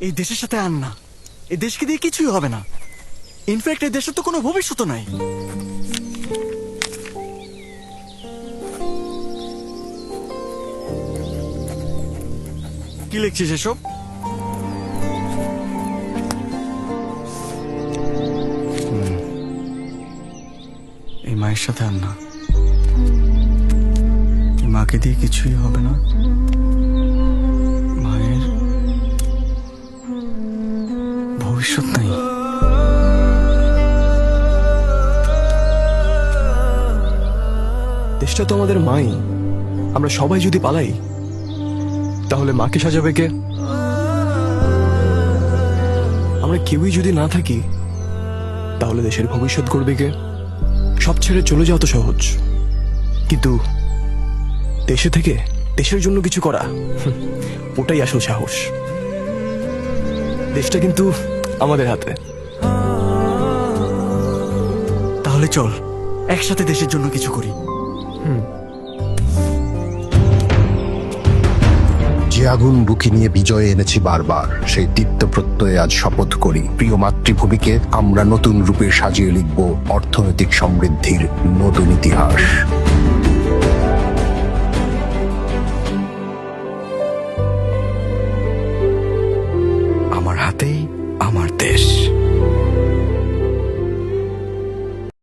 এই দেশের সাথে আন না। এই দেশকে দিয়ে কিছুই হবে না। ইনফ্যাক্ট এই দেশের তো কোনো ভবিষ্যৎ নাই। কি লিখছিস এসব? এই মায়ের সাথে আর না। মাকে দিয়ে কিছুই হবে না। ভবিষ্যৎ নাই। দেশটা তো আমাদের মাই। আমরা সবাই যদি পালাই, তাহলে মাকে সাজাবে কে? আমরা কেউই যদি না থাকি, তাহলে দেশের ভবিষ্যৎ করবে কে? সব ছেড়ে চলে যাওয়া তো সহজ। কিন্তু দেশে থেকে দেশের জন্য কিছু করা ওটাই আসল সাহস। দেশটা কিন্তু আমাদের হাতে। তাহলে চল একসাথে দেশের জন্য কিছু করি। যে আগুন বুকি নিয়ে বিজয় এনেছি বারবার। সেই দীপ্ত প্রত্যয়ে আজ শপথ করি। প্রিয় মাতৃভূমিকে আমরা নতুন রূপে সাজিয়ে লিখব অর্থনৈতিক সমৃদ্ধির নতুন ইতিহাস।